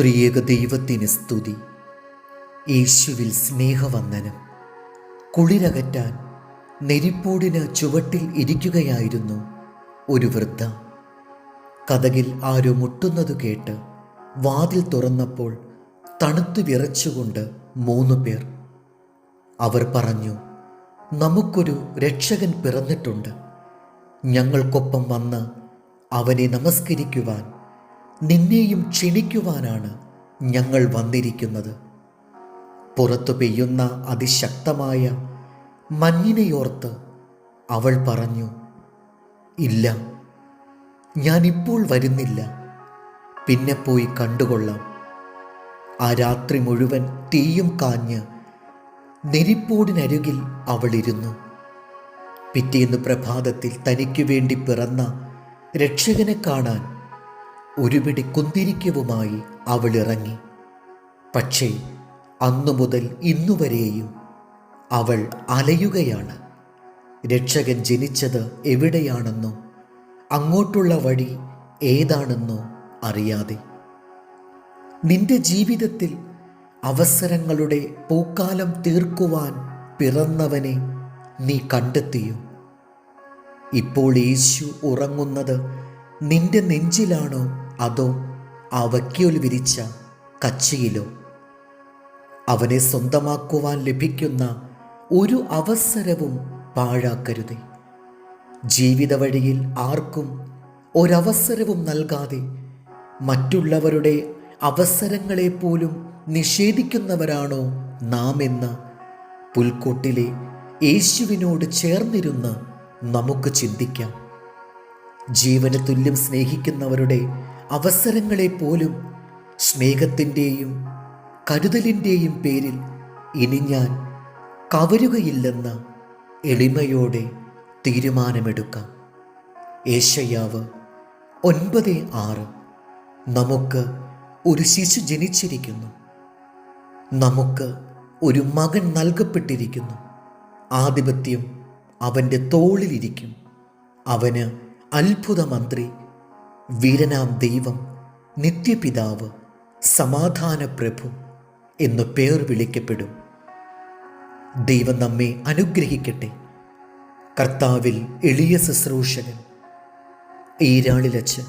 ത്രിയേക ദൈവത്തിന് സ്തുതി. യേശുവിൽ സ്നേഹവന്ദനം. കുളിരകറ്റാൻ നെരിപ്പോടിന് ചുവട്ടിൽ ഇരിക്കുകയായിരുന്നു ഒരു വൃദ്ധ. കഥകിൽ ആരോ മുട്ടുന്നത് കേട്ട് വാതിൽ തുറന്നപ്പോൾ തണുത്തു വിറച്ചുകൊണ്ട് മൂന്ന് പേർ. അവർ പറഞ്ഞു നമുക്കൊരു രക്ഷകൻ പിറന്നിട്ടുണ്ട്. ഞങ്ങൾക്കൊപ്പം വന്ന് അവനെ നമസ്കരിക്കുവാൻ നിന്നെയും ക്ഷണിക്കുവാനാണ് ഞങ്ങൾ വന്നിരിക്കുന്നത്. പുറത്തു പെയ്യുന്ന അതിശക്തമായ മഞ്ഞിനെയോർത്ത് അവൾ പറഞ്ഞു ഇല്ല ഞാനിപ്പോൾ വരുന്നില്ല. പിന്നെ പോയി കണ്ടുകൊള്ളാം. ആ രാത്രി മുഴുവൻ തീയും കാഞ്ഞ് നെരിപ്പോടിനരുകിൽ അവളിരുന്നു. പിറ്റേന്ന് പ്രഭാതത്തിൽ തനിക്കു വേണ്ടി പിറന്ന രക്ഷകനെ കാണാൻ ഒരുപിടി കുന്തിരിക്കവുമായി അവൾ ഇറങ്ങി പക്ഷേ അന്നു മുതൽ ഇന്നുവരെയും അവൾ അലയുകയാണ്. രക്ഷകൻ ജനിച്ചത് എവിടെയാണെന്നോ അങ്ങോട്ടുള്ള വഴി ഏതാണെന്നോ അറിയാതെ. നിന്റെ ജീവിതത്തിൽ അവസരങ്ങളുടെ പൂക്കാലം തീർക്കുവാൻ പിറന്നവനെ നീ കണ്ടെത്തിയോ? ഇപ്പോൾ യേശു ഉറങ്ങുന്നത് നിന്റെ നെഞ്ചിലാണോ? അതോ ആ വിരിച്ച കച്ചിയിലോ? അവനെ സ്വന്തമാക്കുവാൻ ലഭിക്കുന്ന ഒരു അവസരവും പാഴാക്കരുതേ. ജീവിത വഴിയിൽ ആർക്കും ഒരവസരവും നൽകാതെ മറ്റുള്ളവരുടെ അവസരങ്ങളെ പോലും നിഷേധിക്കുന്നവരാണോ നാം എന്ന് പുൽക്കൂട്ടിലെ യേശുവിനോട് ചേർന്നിരുന്ന് നമുക്ക് ചിന്തിക്കാം. ജീവന് തുല്യം സ്നേഹിക്കുന്നവരുടെ അവസരങ്ങളെ പോലും സ്നേഹത്തിന്റെയും കരുതലിന്റെയും പേരിൽ ഇനി ഞാൻ കവരുകയില്ലെന്ന് എളിമയോടെ തീരുമാനമെടുക്കാം. ഏഷയാവ് ഒൻപത് ആറ്. നമുക്ക് ഒരു ശിശു ജനിച്ചിരിക്കുന്നു. നമുക്ക് ഒരു മകൻ നൽകപ്പെട്ടിരിക്കുന്നു. ആധിപത്യം അവന്റെ തോളിലിരിക്കും. അവന് അത്ഭുത മന്ത്രി വീരനാം ദൈവം നിത്യപിതാവ് സമാധാന പ്രഭു എന്നു പേർ വിളിക്കപ്പെടും. ദൈവം നമ്മെ അനുഗ്രഹിക്കട്ടെ. കർത്താവിൽ എളിയ ശുശ്രൂഷകൻ ഈരാളിലച്ചൻ